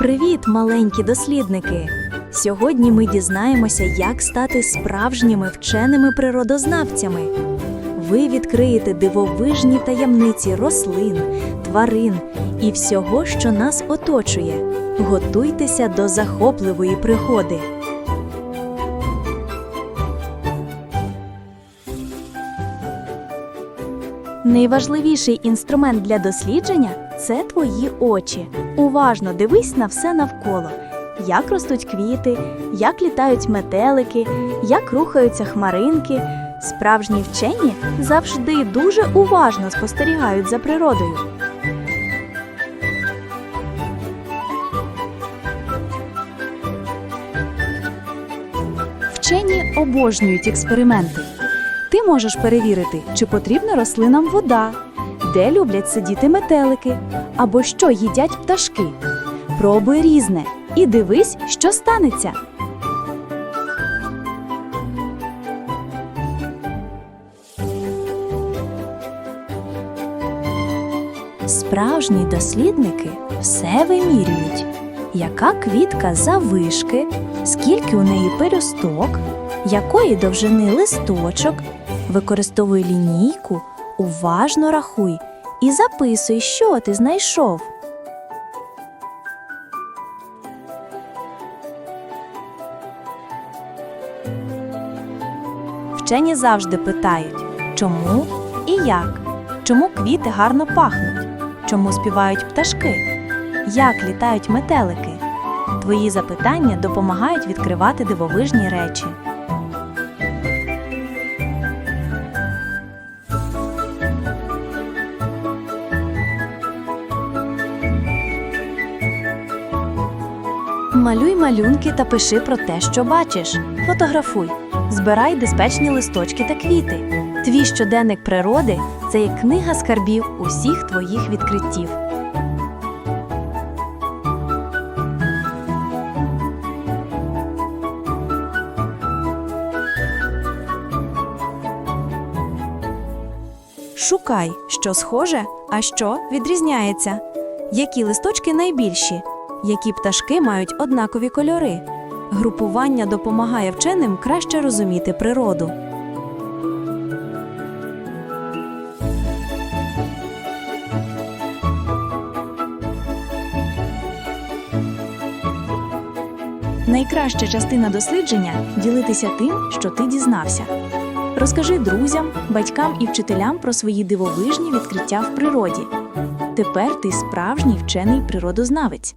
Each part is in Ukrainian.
Привіт, маленькі дослідники! Сьогодні ми дізнаємося, як стати справжніми вченими природознавцями. Ви відкриєте дивовижні таємниці рослин, тварин і всього, що нас оточує. Готуйтеся до захопливої пригоди. Найважливіший інструмент для дослідження це твої очі. Уважно дивись на все навколо. Як ростуть квіти, як літають метелики, як рухаються хмаринки. Справжні вчені завжди дуже уважно спостерігають за природою. Вчені обожнюють експерименти. Ти можеш перевірити, чи потрібна рослинам вода, де люблять сидіти метелики, або що їдять пташки. Пробуй різне і дивись, що станеться. Справжні дослідники все вимірюють. Яка квітка завишки, скільки у неї пелюсток, якої довжини листочок, використовуй лінійку, уважно рахуй і записуй, що ти знайшов. Вчені завжди питають, чому і як, чому квіти гарно пахнуть, чому співають пташки, як літають метелики. Твої запитання допомагають відкривати дивовижні речі. Малюй малюнки та пиши про те, що бачиш. Фотографуй, збирай безпечні листочки та квіти. Твій щоденник природи це як книга скарбів усіх твоїх відкриттів. Шукай, що схоже, а що відрізняється. Які листочки найбільші, які пташки мають однакові кольори. Групування допомагає вченим краще розуміти природу. Найкраща частина дослідження ділитися тим, що ти дізнався. Розкажи друзям, батькам і вчителям про свої дивовижні відкриття в природі. Тепер ти справжній вчений природознавець.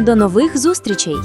До нових зустрічей!